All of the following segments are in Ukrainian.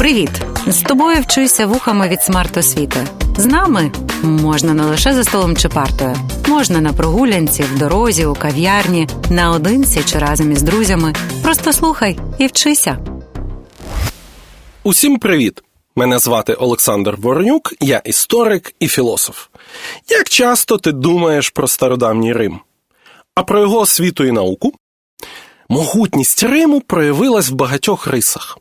Привіт! З тобою вчуся вухами від смарт-освіти. З нами можна не лише за столом чи партою, можна на прогулянці, в дорозі, у кав'ярні, наодинці чи разом із друзями. Просто слухай і вчися. Усім привіт! Мене звати Олександр Воронюк, я історик і філософ. Як часто ти думаєш про стародавній Рим? А про його освіту і науку? Могутність Риму проявилась в багатьох рисах.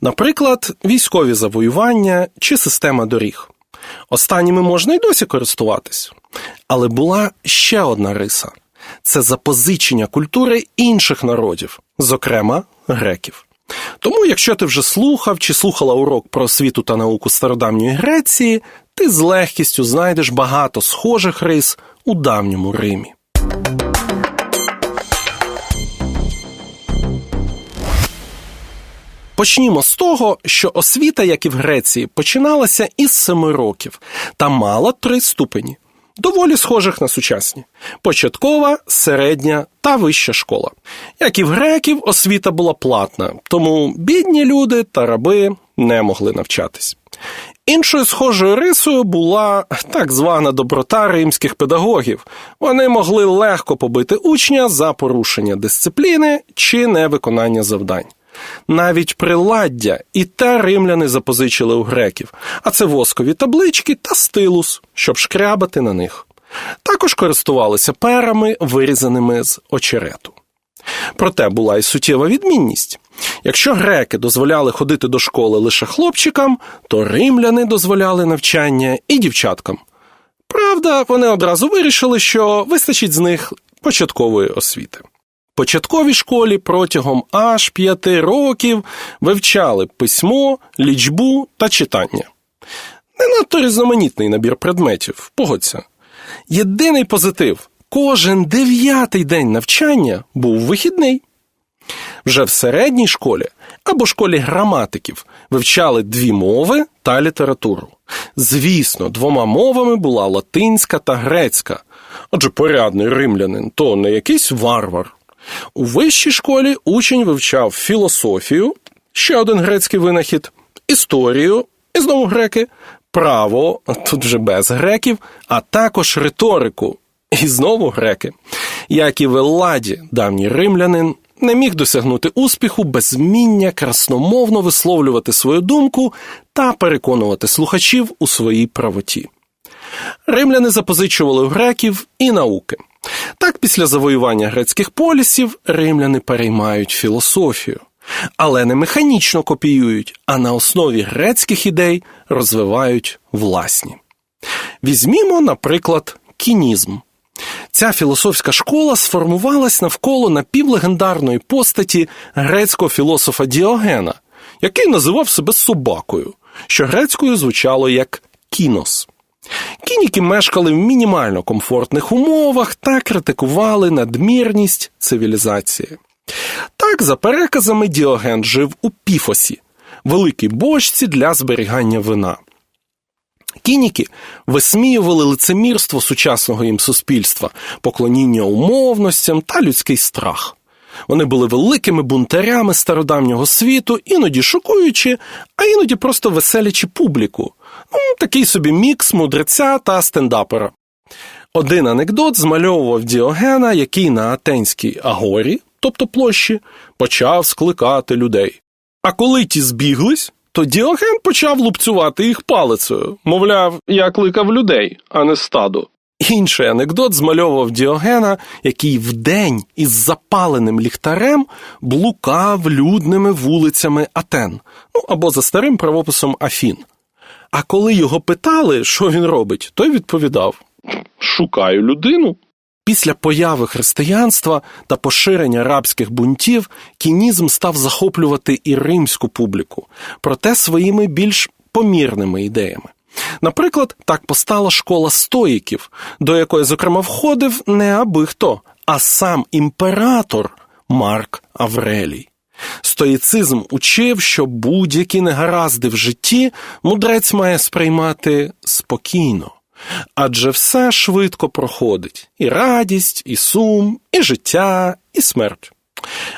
Наприклад, військові завоювання чи система доріг. Останніми можна й досі користуватись. Але була ще одна риса це запозичення культури інших народів, зокрема греків. Тому, якщо ти вже слухав чи слухала урок про освіту та науку стародавньої Греції, ти з легкістю знайдеш багато схожих рис у давньому Римі. Почнімо з того, що освіта, як і в Греції, починалася із семи років та мала три ступені, доволі схожих на сучасні: початкова, середня та вища школа. Як і в греків, освіта була платна, тому бідні люди та раби не могли навчатись. Іншою схожою рисою була так звана доброта римських педагогів. Вони могли легко побити учня за порушення дисципліни чи невиконання завдань. Навіть приладдя і те римляни запозичили у греків, а це воскові таблички та стилус, щоб шкрябати на них. Також користувалися перами, вирізаними з очерету. Проте була й суттєва відмінність. Якщо греки дозволяли ходити до школи лише хлопчикам, то римляни дозволяли навчання і дівчаткам. Правда, вони одразу вирішили, що вистачить з них початкової освіти. Початковій школі протягом аж п'яти років вивчали письмо, лічбу та читання. Не надто різноманітний набір предметів, погодься. Єдиний позитив кожен дев'ятий день навчання був вихідний. Вже в середній школі або школі граматиків вивчали дві мови та літературу. Звісно, двома мовами була латинська та грецька, адже порядний римлянин то не якийсь варвар. У вищій школі учень вивчав філософію, ще один грецький винахід, історію, і знову греки, право, тут вже без греків, а також риторику, і знову греки. Як і в Елладі, давній римлянин не міг досягнути успіху без вміння красномовно висловлювати свою думку та переконувати слухачів у своїй правоті. Римляни запозичували у греків і науки. Так, після завоювання грецьких полісів римляни переймають філософію, але не механічно копіюють, а на основі грецьких ідей розвивають власні. Візьмімо, наприклад, кінізм. Ця філософська школа сформувалась навколо напівлегендарної постаті грецького філософа Діогена, який називав себе собакою, що грецькою звучало як кінос. Кініки мешкали в мінімально комфортних умовах та критикували надмірність цивілізації. Так, за переказами, Діоген жив у піфосі, великій бочці для зберігання вина. Кініки висміювали лицемірство сучасного їм суспільства, поклоніння умовностям та людський страх. Вони були великими бунтарями стародавнього світу, іноді шокуючи, а іноді просто веселячи публіку. Такий собі мікс мудреця та стендапера. Один анекдот змальовував Діогена, який на Атенській агорі, тобто площі, почав скликати людей. А коли ті збіглись, то Діоген почав лупцювати їх палицею, мовляв, я кликав людей, а не стадо. Інший анекдот змальовував Діогена, який вдень із запаленим ліхтарем блукав людними вулицями Атен, ну або за старим правописом Афін. А коли його питали, що він робить, той відповідав: Шукаю людину. Після появи християнства та поширення рабських бунтів кінізм став захоплювати і римську публіку, проте своїми більш помірними ідеями. Наприклад, так постала школа стоїків, до якої, зокрема, входив не аби хто, а сам імператор Марк Аврелій. Стоїцизм учив, що будь-які негаразди в житті мудрець має сприймати спокійно, адже все швидко проходить і радість, і сум, і життя, і смерть.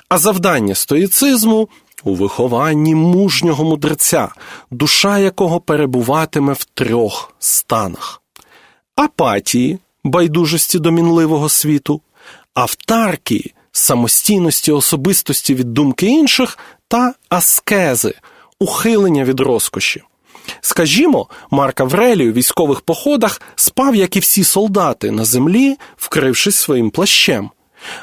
А завдання стоїцизму у вихованні мужнього мудреця, душа якого перебуватиме в трьох станах: апатії, байдужості до мінливого світу, автаркії, самостійності особистості від думки інших та аскези, ухилення від розкоші. Скажімо, Марк Аврелій у військових походах спав, як і всі солдати, на землі, вкрившись своїм плащем.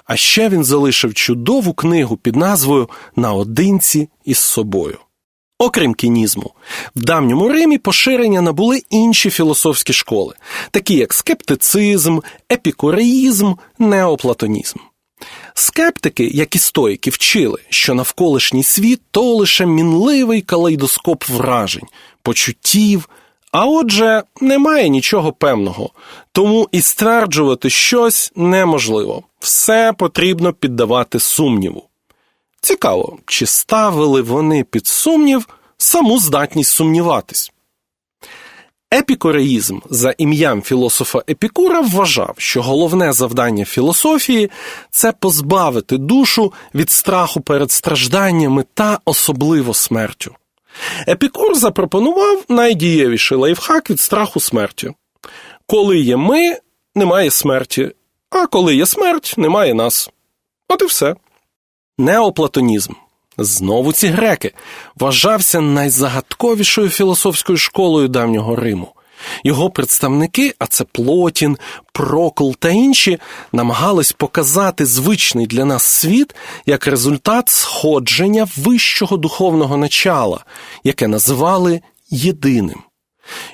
А ще він залишив чудову книгу під назвою Наодинці із собою. Окрім кінізму, в давньому Римі поширення набули інші філософські школи, такі як скептицизм, епікуреїзм, неоплатонізм. Скептики, як і стоїки, вчили, що навколишній світ то лише мінливий калейдоскоп вражень, почуттів, а отже, немає нічого певного, тому і стверджувати щось неможливо, все потрібно піддавати сумніву. Цікаво, чи ставили вони під сумнів саму здатність сумніватись. Епікуреїзм за ім'ям філософа Епікура вважав, що головне завдання філософії це позбавити душу від страху перед стражданнями та особливо смертю. Епікур запропонував найдієвіший лайфхак від страху смерті. Коли є ми, немає смерті, а коли є смерть, немає нас. От і все. Неоплатонізм. Знову ці греки вважався найзагадковішою філософською школою давнього Риму. Його представники, а це Плотін, Прокл та інші, намагались показати звичний для нас світ як результат сходження вищого духовного начала, яке називали єдиним.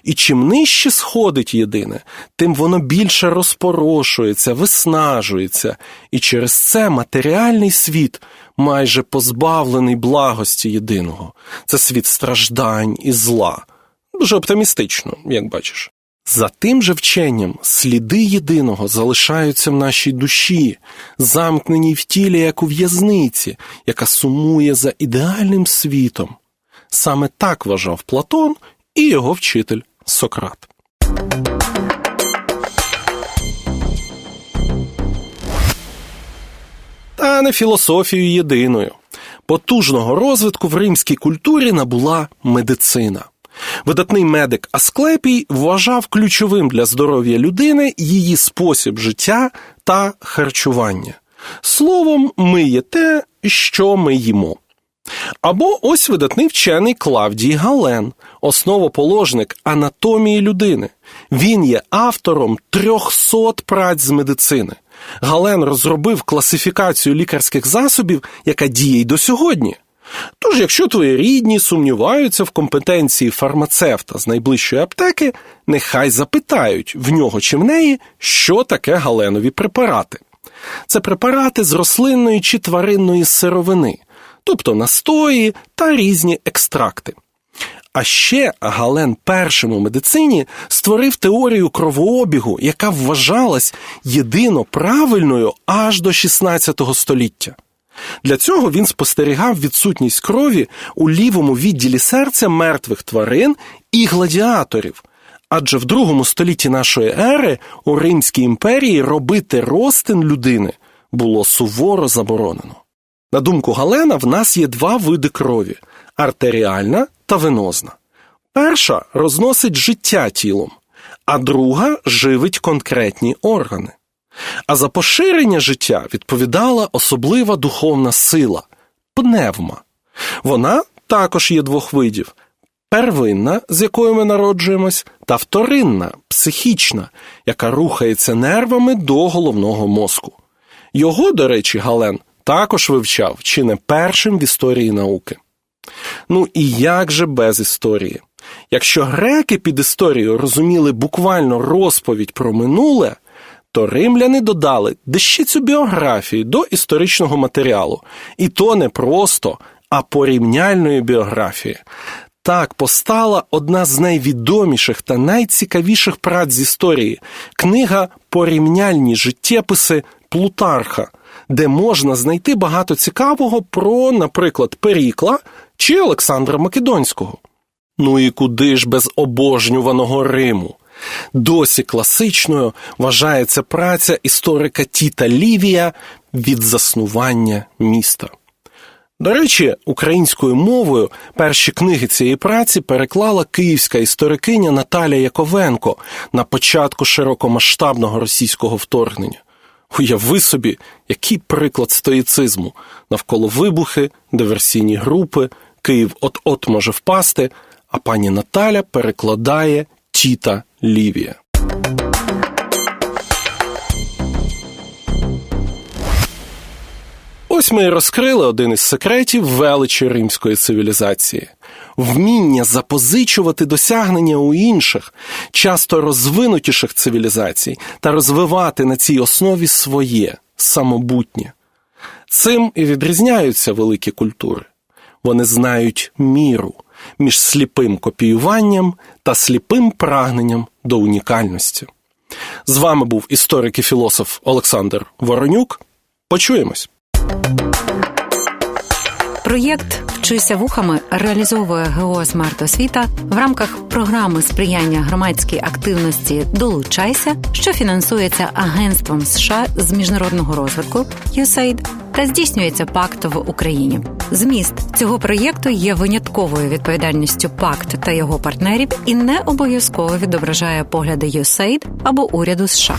І чим нижче сходить єдине, тим воно більше розпорошується, виснажується, і через це матеріальний світ майже позбавлений благості єдиного. Це світ страждань і зла. Дуже оптимістично, як бачиш. За тим же вченням сліди єдиного залишаються в нашій душі, замкненій в тілі, як у в'язниці, яка сумує за ідеальним світом. Саме так вважав Платон і його вчитель Сократ. Та не філософією єдиною. Потужного розвитку в римській культурі набула медицина. Видатний медик Асклепій вважав ключовим для здоров'я людини її спосіб життя та харчування. Словом, ми є те, що ми їмо. Або ось видатний вчений Клавдій Гален, основоположник анатомії людини. Він є автором 300 праць з медицини. Гален розробив класифікацію лікарських засобів, яка діє й до сьогодні. Тож, якщо твої рідні сумніваються в компетенції фармацевта з найближчої аптеки, нехай запитають в нього чи в неї, що таке галенові препарати. Це препарати з рослинної чи тваринної сировини, тобто настої та різні екстракти. А ще Гален першим у медицині створив теорію кровообігу, яка вважалась єдино правильною аж до 16 століття. Для цього він спостерігав відсутність крові у лівому відділі серця мертвих тварин і гладіаторів. Адже в другому столітті нашої ери у Римській імперії робити розтин людини було суворо заборонено. На думку Галена, в нас є два види крові артеріальна та венозна. Перша розносить життя тілом, а друга живить конкретні органи. А за поширення життя відповідала особлива духовна сила пневма. Вона також є двох видів: первинна, з якою ми народжуємось, та вторинна, психічна, яка рухається нервами до головного мозку. Його, до речі, Гален також вивчав чи не першим в історії науки. Ну і як же без історії? Якщо греки під історією розуміли буквально розповідь про минуле, то римляни додали дещицю біографії до історичного матеріалу, і то не просто, а порівняльної біографії. Так постала одна з найвідоміших та найцікавіших праць з історії книга Порівняльні життєписи Плутарха, де можна знайти багато цікавого про, наприклад, Перікла чи Олександра Македонського. Ну і куди ж без обожнюваного Риму? Досі класичною вважається праця історика Тіта Лівія від заснування міста. До речі, українською мовою перші книги цієї праці переклала київська історикиня Наталя Яковенко на початку широкомасштабного російського вторгнення. Уяви собі, який приклад стоїцизму навколо вибухи, диверсійні групи, Київ от-от може впасти, а пані Наталя перекладає Тіта Лівія. Ось ми і розкрили один із секретів величі римської цивілізації вміння запозичувати досягнення у інших, часто розвинутіших цивілізацій та розвивати на цій основі своє самобутнє. Цим і відрізняються великі культури. Вони знають міру між сліпим копіюванням та сліпим прагненням до унікальності. З вами був історик і філософ Олександр Воронюк. Почуємось. Проєкт Вчися вухами реалізовує ГО «Смарт Освіта» в рамках програми сприяння громадській активності Долучайся, що фінансується Агентством США з міжнародного розвитку USAID та здійснюється пакт в Україні. Зміст цього проєкту є винятковою відповідальністю пакт та його партнерів і не обов'язково відображає погляди USAID або уряду США.